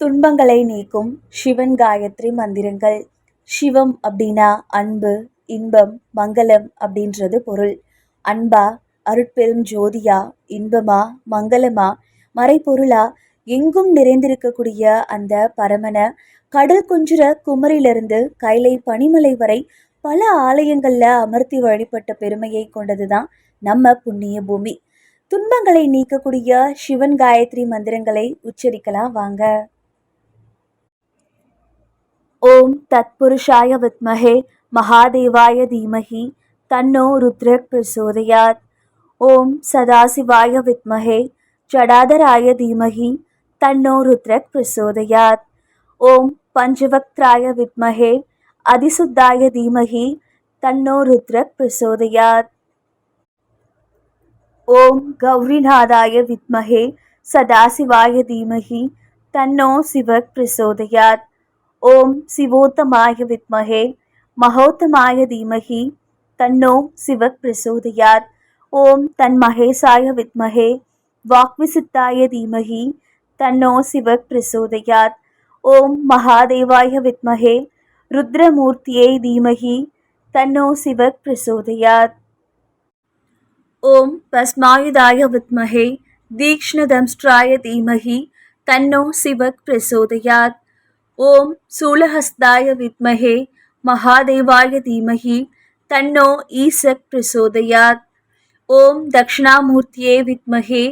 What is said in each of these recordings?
துன்பங்களை நீக்கும் சிவன் காயத்ரி மந்திரங்கள். சிவம் அப்படின்னா அன்பு இன்பம் மங்களம் அப்படின்றது பொருள். அன்பா அருட்பெரும் ஜோதியா இன்பமா மங்களமா மறைப்பொருளா எங்கும் நிறைந்திருக்கக்கூடிய அந்த பரமன கடல் குஞ்சுற குமரிலிருந்து கைலை பனிமலை வரை பல ஆலயங்களில் அமர்த்தி வழிபட்ட பெருமையை கொண்டது தான் நம்ம புண்ணிய பூமி. துன்பங்களை நீக்கக்கூடிய சிவன் காயத்ரி மந்திரங்களை உச்சரிக்கலாம் வாங்க. ஓம் தத்புருஷாய வித்மஹே மகாதேவாய தீமஹி தன்னோ ருத்ரக் பிரசோதயாத். ஓம் சதாசிவாய வித்மஹே ஜடாதராய தீமஹி தன்னோ ருத்ரக் பிரசோதயாத். ஓம் பஞ்சவக்திராய வித்மஹே அதிசுத்தாய தீமஹி தன்னோ ருத்ரக் பிரசோதயாத். ஓம் கௌரிநாதாய வித்மஹே சதாசிவாய தீமஹி தன்னோ சிவக் பிரசோதயாத். ஓம் சிவோத்தமாய வித்மகே மகோத்தமாய தீமகி தன்னோ சிவக் பிரசோதயாத் ஓம் தன் மகேசாய வித்மகே வாக்விசித்தாய தீமகி தன்னோ சிவக் பிரசோதயாத் ஓம் மகாதேவாய வித்மகே ருத்ரமூர்த்தியை தீமகி தன்னோ சிவக் பிரசோதயாத் ஓம் பஸ்மாயுதாய வித்மகே தீக்ஷ்ணதம்ஸ்ட்ராய தீமகி தன்னோ சிவக் பிரசோதயாத் ஓம் சூலஹஸ்தாய வித்மகே மகாதேவாய தீமகி தன்னோ ஈசக் பிரசோதயாத். ஓம் தக்ஷணாமூர்த்தியே வித்மகே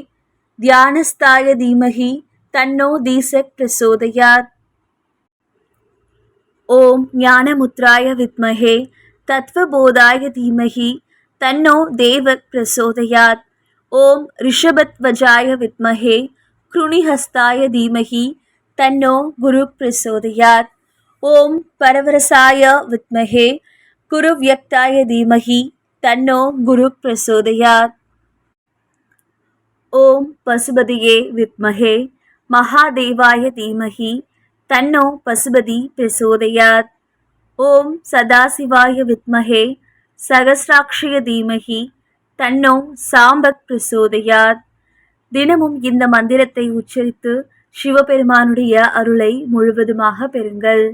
தியானஸ்தாய தீமகி தன்னோ தீசக் பிரசோதயாத். ஓம் ஞானமுத்ராய வித்மகே தத்வபோதாய தீமகி தன்னோ தேவக் பிரசோதயாத். ஓம் ரிஷபத்வஜாய வித்மகே கிருணிஹஸ்தாய தீமகி தன்னோ குரு பிரசோதயாத். ஓம் பரவரசாய வித்மஹே குரு வியக்தாய தீமஹி தன்னோ குரு பிரசோதயாத். ஓம் பசுபதியே வித்மஹே மகாதேவாய தீமஹி தன்னோ பசுபதி பிரசோதயாத். ஓம் சதாசிவாய வித்மஹே சகசிராட்சிய தீமஹி தன்னோ சாம்பக் பிரசோதயாத். தினமும் இந்த மந்திரத்தை உச்சரித்து சிவபெருமானுடைய அருளை முழுவதுமாக பெறுங்கள்.